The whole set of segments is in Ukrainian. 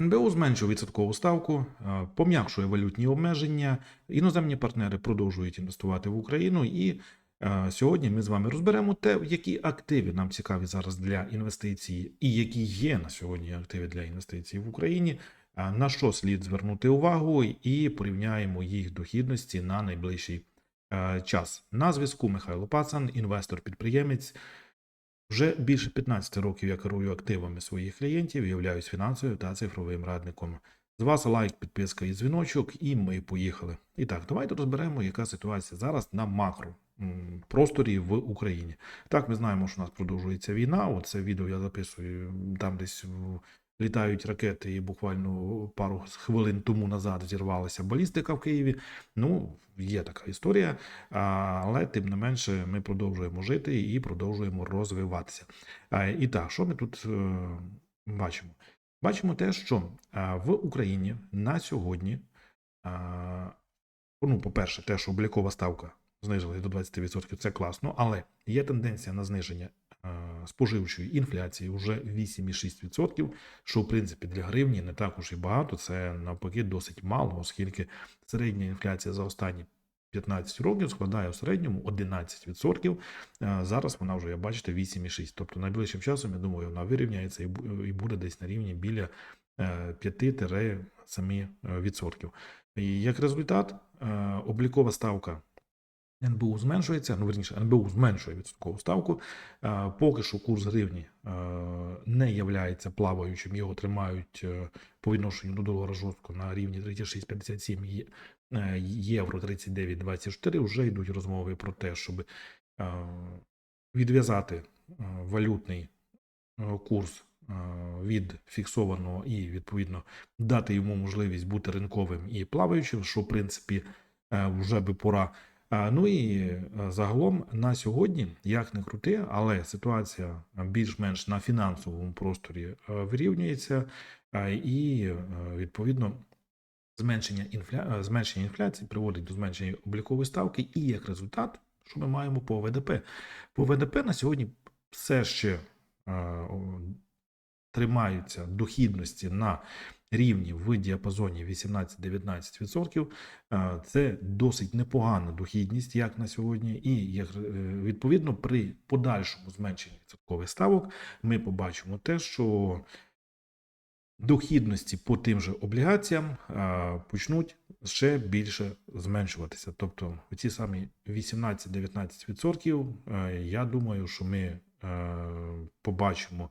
НБУ зменшив відсоткову ставку, е, пом'якшує валютні обмеження. Іноземні партнери продовжують інвестувати в Україну. І е, сьогодні ми з вами розберемо те, які активи нам цікаві зараз для інвестицій, і які є на сьогодні активи для інвестицій в Україні. е, На що слід звернути увагу, і порівняємо їх дохідності на найближчий час. На зв'язку Михайло Пацан, інвестор-підприємець. Вже більше 15 років я керую активами своїх клієнтів, являюсь фінансовим та цифровим радником. З вас лайк, підписка і дзвіночок, і ми поїхали. І так, давайте розберемо, яка ситуація зараз на макро просторі в Україні. Так, ми знаємо, що у нас продовжується війна. Оце відео я записую там десь в- літають ракети, і буквально пару хвилин тому назад зірвалася балістика в Києві. Ну, є така історія, але тим не менше ми продовжуємо жити і продовжуємо розвиватися. І так, що ми тут е, бачимо? Бачимо те, що в Україні на сьогодні, ну, по-перше, те, що облікова ставка знизилась до 20%, це класно, але є тенденція на зниження споживчої інфляції вже 8,6%, що в принципі для гривні не також і багато, це навпаки досить мало, оскільки середня інфляція за останні 15 років складає в середньому 11%. Е, Зараз вона вже, як бачите, 8,6%. Тобто найближчим часом, я думаю, вона вирівняється і буде десь на рівні біля е, 5-7%. І як результат, е, облікова ставка НБУ зменшується, ну верніше, НБУ зменшує відсоткову ставку. Е, Поки що курс гривні е, не являється плаваючим, його тримають е, по відношенню до долара жорстко на рівні 36,57 е, євро 39,24. Вже йдуть розмови про те, щоб відв'язати валютний курс від фіксованого і відповідно дати йому можливість бути ринковим і плаваючим, що в принципі вже би пора. А, Ну і е, загалом на сьогодні, як не крути, але ситуація більш-менш на фінансовому просторі е, вирівнюється, і е, відповідно зменшення, інфля... е, зменшення інфляції приводить до зменшення облікової ставки, і як результат, що ми маємо по ВДП? По ВДП на сьогодні все ще е, тримаються дохідності на рівні в діапазоні 18-19%. Е, Це досить непогана дохідність, як на сьогодні, і е, відповідно при подальшому зменшенні відсоткових ставок ми побачимо те, що дохідності по тим же облігаціям е, почнуть ще більше зменшуватися. Тобто ці самі 18-19%, е, я думаю, що ми побачимо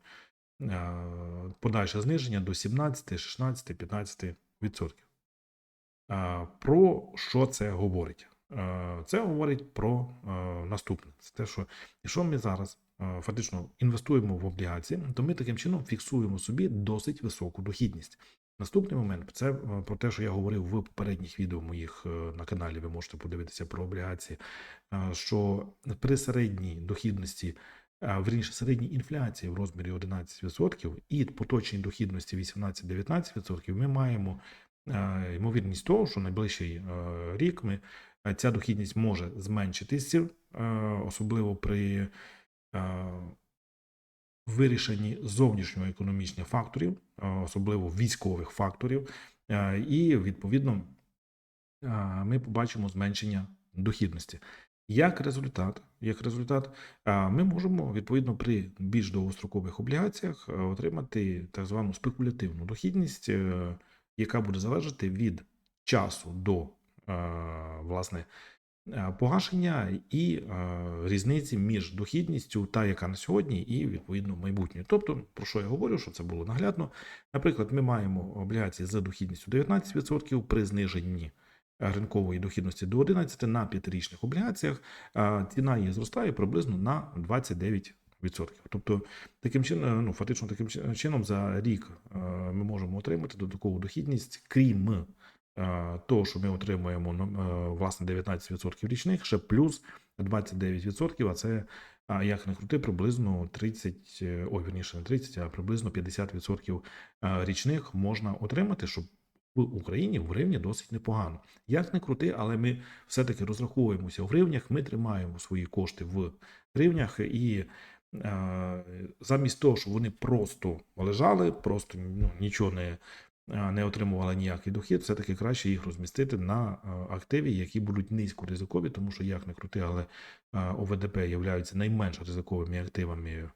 подальше зниження до 17, 16, 15%. Е, Про що це говорить? Е, Це говорить про е, наступне. Це те, що якщо ми зараз е, фактично інвестуємо в облігації, то ми таким чином фіксуємо собі досить високу дохідність. Наступний момент це е, про те, що я говорив в попередніх відео моїх е, на каналі. Ви можете подивитися про облігації, е, що при середній дохідності, е, верніше середній інфляції в розмірі 11% і поточній дохідності 18-19%, ми маємо е, ймовірність того, що найближчий е, рік ми е, ця дохідність може зменшитися, е, особливо при е, вирішенні зовнішньоекономічних факторів, е, особливо військових факторів, е, і відповідно е, ми побачимо зменшення дохідності. Як результат, як результат, ми можемо відповідно при більш довгострокових облігаціях е, отримати так звану спекулятивну дохідність, е, яка буде залежати від часу до е, власне погашення і різниці між дохідністю, та яка на сьогодні, і відповідно майбутньою. Тобто, про що я говорю, що це було наглядно. Наприклад, ми маємо облігації з дохідністю 19% при зниженні ринкової дохідності до 11 на п'ятирічних облігаціях. Ціна її зростає приблизно на 29%. Тобто, таким чином, ну фактично таким чином за рік е, ми можемо отримати додаткову дохідність, крім е, того, що ми отримуємо ну, е, власне 19% річних, ще плюс 29%, а це як не крути, приблизно 30, е, ой, верніше не 30, а приблизно 50% е, річних можна отримати, щоб в Україні в гривні досить непогано. Як не крути, але ми все-таки розраховуємося в гривнях, ми тримаємо свої кошти в гривнях і е, замість того, щоб вони просто лежали, просто ну, нічого не е, не отримували ніякий дохід, все-таки краще їх розмістити на е, активі, які будуть низькоризикові, тому що як не крути, але ОВДП являються найменш ризиковими активами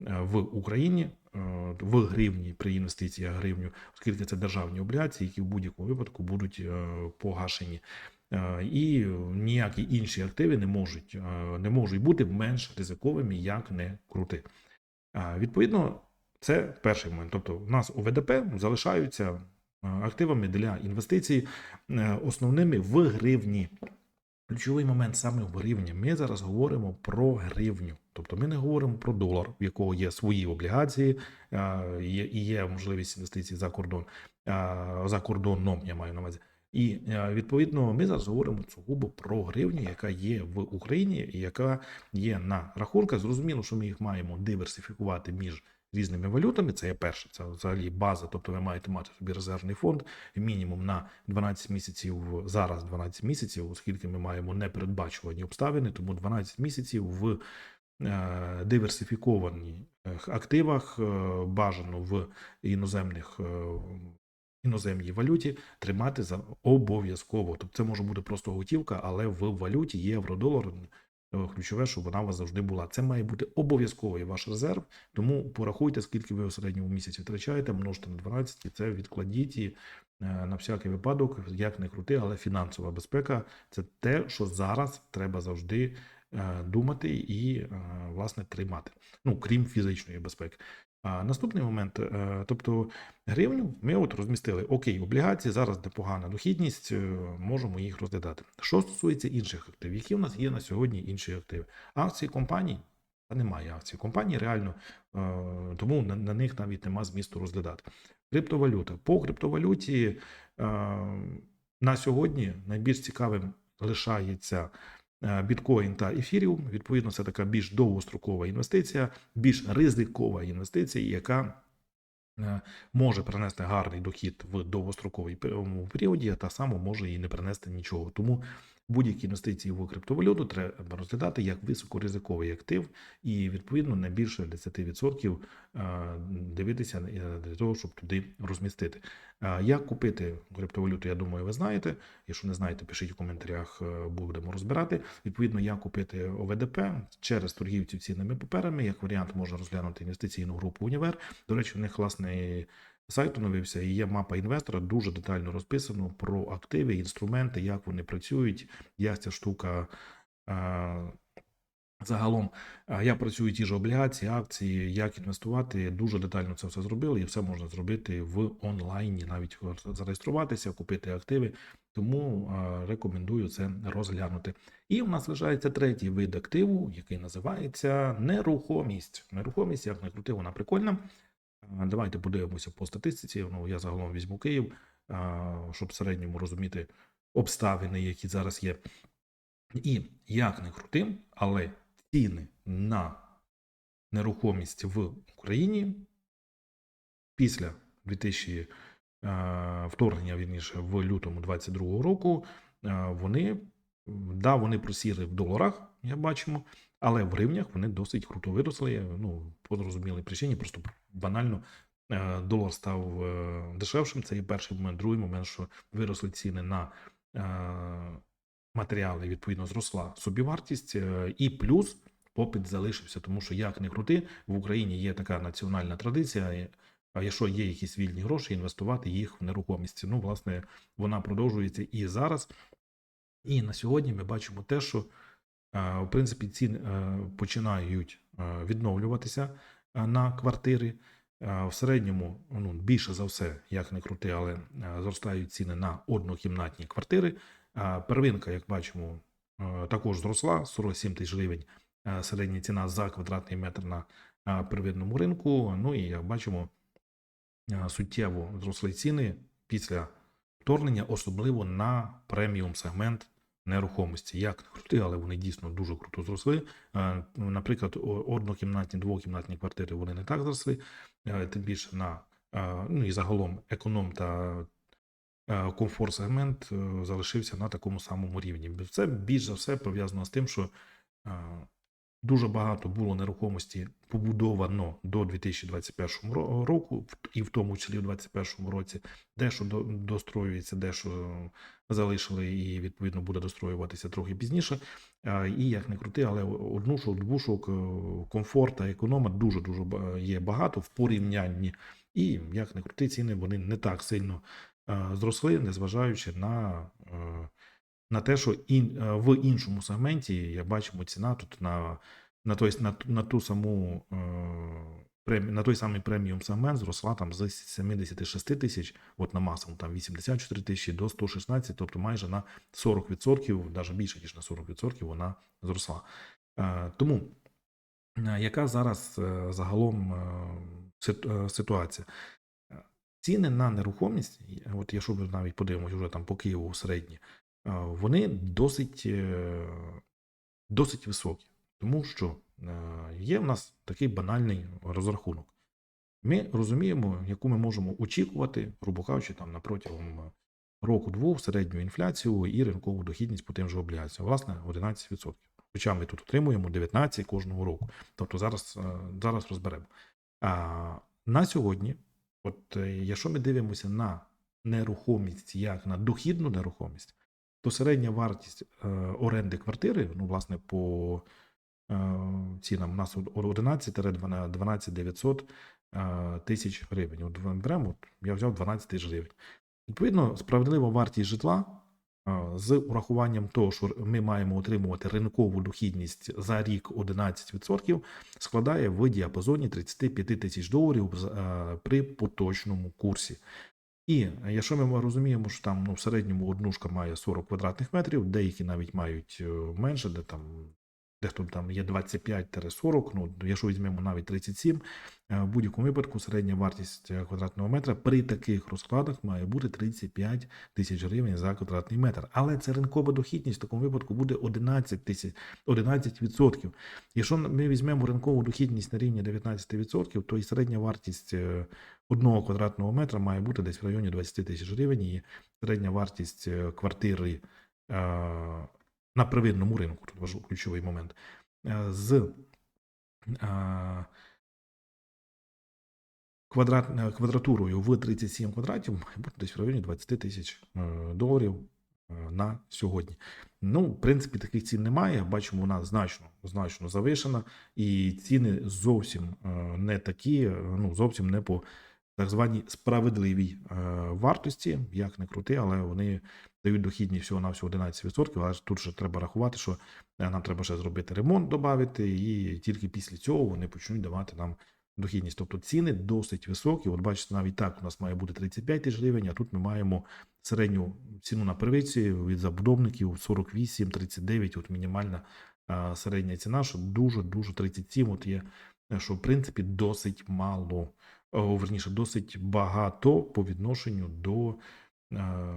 в Україні е, в гривні при інвестиціях гривню, оскільки це державні облігації, які в будь-якому випадку будуть е, погашені. Е, І ніякі інші активи не можуть, е, не можуть бути менш ризиковими, як не крути. Відповідно, це перший момент. Тобто, у нас ОВДП залишаються е, активами для інвестицій е, основними в гривні. Ключовий момент саме в гривні. Ми зараз говоримо про гривню. Тобто ми не говоримо про долар, в якого є свої облігації, і є можливість інвестицій за кордон, за кордоном, я маю на увазі. І відповідно ми зараз говоримо сугубо про гривню, яка є в Україні, і яка є на рахунках. Зрозуміло, що ми їх маємо диверсифікувати між різними валютами. Це є перше, це взагалі база. Тобто ви маєте мати собі резервний фонд мінімум на 12 місяців. Зараз 12 місяців, оскільки ми маємо непередбачувані обставини, тому 12 місяців в е, диверсифіковані е, активах, е, бажано в іноземних. Іноземній валюті тримати за обов'язково. Тобто це може бути просто готівка, але в валюті євро, долар. Е, Ключове, щоб вона у вас завжди була. Це має бути обов'язковий ваш резерв. Тому порахуйте, скільки ви у середньому місяці втрачаєте, множте на 12, і це відкладіть і е, на всякий випадок, як не крути, але фінансова безпека це те, що зараз треба завжди е, думати і власне тримати. Ну крім фізичної безпеки. А наступний момент, е, тобто гривню, ми от розмістили окей, облігації, зараз непогана дохідність, е, можемо їх розглядати. Що стосується інших активів, які у нас є на сьогодні інші активи? Акції компаній. Та немає акцій компаній, реально, е, тому на, на них навіть нема змісту розглядати. Криптовалюта. По криптовалюті на сьогодні найбільш цікавим лишається біткоін та ефіріум. Відповідно, це така більш довгострокова інвестиція, більш ризикова інвестиція, яка е, може принести гарний дохід в довгостроковій пе- періоді, а та само може і не принести нічого. Тому будь-які інвестиції в криптовалюту треба розглядати як високоризиковий актив, і відповідно не більше 10% е, дивитися е, для того, щоб туди розмістити. Е, Як купити криптовалюту, я думаю, ви знаєте. Якщо не знаєте, пишіть у коментарях, будемо розбирати. Відповідно, як купити ОВДП через торгівців цінними паперами. Як варіант можна розглянути інвестиційну групу Універ. До речі, у них власне сайт оновився і є мапа інвестора, дуже детально розписано про активи, інструменти, як вони працюють, як ця штука. Загалом я працюю ті ж облігації, акції, як інвестувати. Дуже детально це все зробили, і все можна зробити в онлайні, навіть зареєструватися, купити активи. Тому рекомендую це розглянути. І у нас лишається третій вид активу, який називається нерухомість. Нерухомість, як не крути, вона прикольна. Давайте подивимося по статистиці. Ну, я загалом візьму Київ, щоб в середньому розуміти обставини, які зараз є. І як не крутим, але ціни на нерухомість в Україні після 2000 е, вторгнення вірніше в лютому 22 року, вони да, вони просіли в доларах, як бачимо, але в гривнях вони досить круто виросли. Ну, по зрозумілій причині, просто банально е, долар став е, дешевшим. Це є перший момент. Другий момент, що виросли ціни на е, матеріали, відповідно, зросла собівартість, і плюс попит залишився, тому що як не крути, в Україні є така національна традиція. А якщо є якісь вільні гроші, інвестувати їх в нерухомість. Ну, власне, вона продовжується і зараз. І на сьогодні ми бачимо те, що в принципі ціни починають відновлюватися на квартири. Е, В середньому ну, більше за все, як не крути, але е, зростають ціни на однокімнатні квартири. Е, Первинка, як бачимо, е, також зросла 47 тисяч гривень. е, Середня ціна за квадратний метр на е, первинному ринку. Ну і як бачимо, е, суттєво зросли ціни після вторгнення, особливо на преміум сегмент нерухомості. Як не крути, але вони дійсно дуже круто зросли. Е, Наприклад, однокімнатні, двокімнатні квартири вони не так зросли, е, тим більше на е, ну і загалом економ та комфорт сегмент залишився на такому самому рівні. Це більш за все пов'язано з тим, що Дуже багато було нерухомості побудовано до 2021 ро- року, і в тому числі в 2021 році, дещо до- достроюється, дещо залишили і відповідно буде достроюватися трохи пізніше. І як не крути, але однушок, двушок, е, комфорта, економа дуже дуже є багато в порівнянні. І як не крути, ціни вони не так сильно е, зросли, незважаючи на. На те, що ін, е, в іншому сегменті, як бачимо, ціна тут на, на, той, на, на ту саму е, на той самий преміум сегмент зросла там з 76 тисяч, от на масовому там 84 тисячі до 116, тобто майже на 40%, навіть більше ніж на 40% вона зросла. Е, тому яка зараз загалом сит- ситуація? Ціни на нерухомість, от якщо ми навіть подивимося вже там по Києву середні, вони досить, е, досить високі, тому що е, є в нас такий банальний розрахунок. Ми розуміємо, яку ми можемо очікувати, грубо кажучи, там протягом року-двох середню інфляцію і ринкову дохідність по тим же облігаціям. Власне, 11%. Хоча ми тут отримуємо 19% кожного року. Тобто зараз, е, зараз розберемо. А на сьогодні, от е, якщо ми дивимося на нерухомість як на дохідну нерухомість, то середня вартість е, оренди квартири, ну, власне, по е, цінам у нас 11 900 е, тисяч гривень. От беремо, я взяв 12 тисяч гривень. Відповідно, справедлива вартість житла е, з урахуванням того, що ми маємо отримувати ринкову дохідність за рік 11%, складає в діапазоні 35 тисяч доларів при поточному курсі. І якщо ми розуміємо, що там ну, в середньому однушка має 40 квадратних метрів, деякі навіть мають е, менше, де там дехто там є 25-40, ну якщо візьмемо навіть 37, е, в будь-якому випадку середня вартість е, квадратного метра при таких розкладах має бути 35 тисяч гривень за квадратний метр. Але це ринкова дохідність в такому випадку буде 11 тисяч 11%. Якщо ми візьмемо ринкову дохідність на рівні 19%, то і середня вартість одного квадратного метра має бути десь в районі 20 тисяч гривень, і середня вартість е, квартири е, на первинному ринку, тут важливий ключовий момент, е, з квадрат, квадратурою в 37 квадратів має бути десь в районі 20 тисяч доларів на сьогодні. Ну, в принципі, таких цін немає. Бачимо, вона значно, значно завишена, і ціни зовсім не такі, ну, зовсім не по так званій справедливій е, вартості, як не крути, але вони дають дохідність всього на всього 11%, але тут же треба рахувати, що е, нам треба ще зробити ремонт, додати, і тільки після цього вони почнуть давати нам дохідність. Тобто ціни досить високі. От бачите, навіть так у нас має бути 35 тисяч гривень, а тут ми маємо середню ціну на первиці від забудовників 48-39, от мінімальна е, середня ціна, що дуже-дуже 37 от є, що в принципі досить мало, верніше, досить багато по відношенню до е,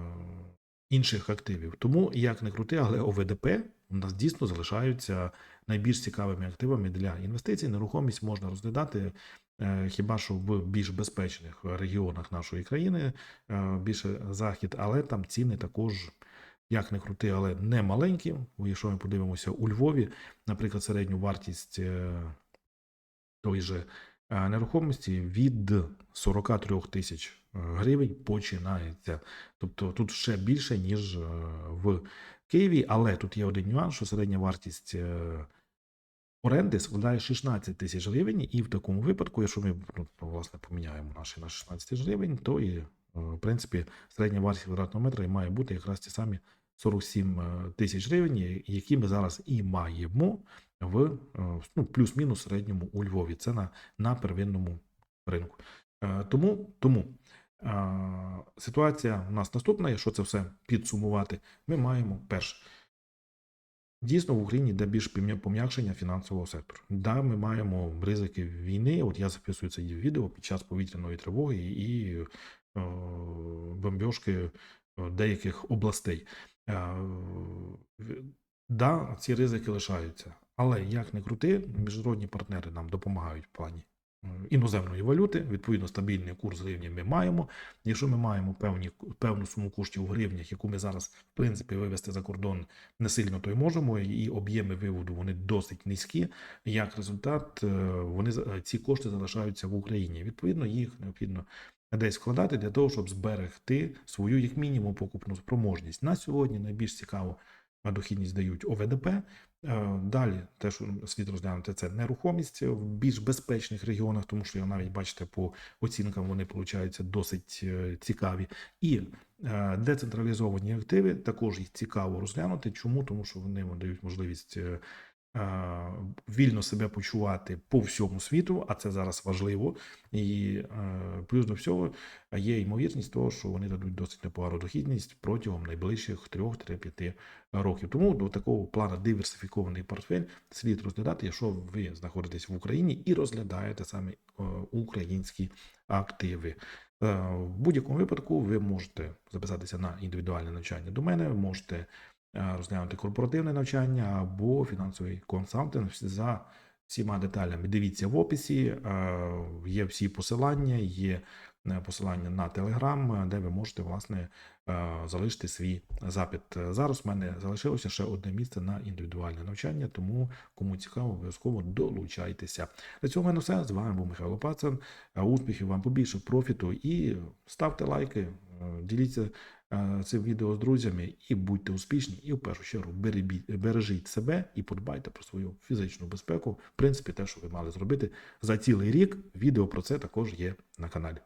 інших активів. Тому, як не крути, але ОВДП у нас дійсно залишаються найбільш цікавими активами для інвестицій. Нерухомість можна розглядати е, хіба що в більш безпечних регіонах нашої країни, е, більше захід, але там ціни також. Як не крути, але не маленькі. Якщо ми подивимося у Львові, наприклад, середню вартість той же нерухомості від 43 тисяч е, гривень починається. Тобто тут ще більше, ніж е, в Києві, але тут є один нюанс, що середня вартість е, оренди складає 16 тисяч гривень, і в такому випадку, якщо ми ну, власне поміняємо наші на 16 тисяч гривень, то і е, в принципі середня вартість квадратного метра і має бути якраз ті самі 47 е, тисяч гривень, які ми зараз і маємо в е, ну, плюс-мінус середньому у Львові. Це на, на первинному ринку. Е, Тому, тому ситуація у нас наступна, якщо це все підсумувати, ми маємо перше. Дійсно, в Україні йде більш пом'якшення фінансового сектору. Да, ми маємо ризики війни. От я записую це відео під час повітряної тривоги і бомбьошки деяких областей. Е, Да, ці ризики лишаються. Але як не крути, міжнародні партнери нам допомагають в плані е, іноземної валюти. Відповідно, стабільний курс гривні ми маємо. Якщо ми маємо певні, певну суму коштів у гривнях, яку ми зараз, в принципі, вивести за кордон не сильно то й можемо, і об'єми виводу вони досить низькі. Як результат, е, вони ці кошти залишаються в Україні. Відповідно, їх необхідно десь вкладати для того, щоб зберегти свою як мінімум покупну спроможність. На сьогодні найбільш цікаво дохідність дають ОВДП. Е, Далі, те, що слід розглянути, це нерухомість в більш безпечних регіонах, тому що навіть бачите, по оцінкам вони получаються досить е, цікаві. І е, децентралізовані активи також їх цікаво розглянути. Чому? Тому що вони дають можливість. Е, Вільно себе почувати по всьому світу, а це зараз важливо. І е, плюс до всього є ймовірність того, що вони дадуть досить непогану дохідність протягом найближчих 3-5 років. Тому до такого плану диверсифікований портфель слід розглядати, якщо ви знаходитесь в Україні і розглядаєте саме е, українські активи. В будь-якому випадку ви можете записатися на індивідуальне навчання до мене, ви можете розглянути корпоративне навчання або фінансовий консалтинг за всіма деталями. Дивіться в описі, е, є всі посилання, є е, посилання на Telegram, де ви можете власне е, залишити свій запит. Е, Зараз в мене залишилося ще одне місце на індивідуальне навчання, тому кому цікаво, обов'язково долучайтеся. На цьому в мене все. З вами був Михайло Пацан. Е, Успіхів вам побільше профіту і ставте лайки, е, діліться е, цим відео з друзями і будьте успішні. І в першу чергу бережіть себе і подбайте про свою фізичну безпеку. В принципі, те, що ви мали зробити за цілий рік. Відео про це також є на каналі.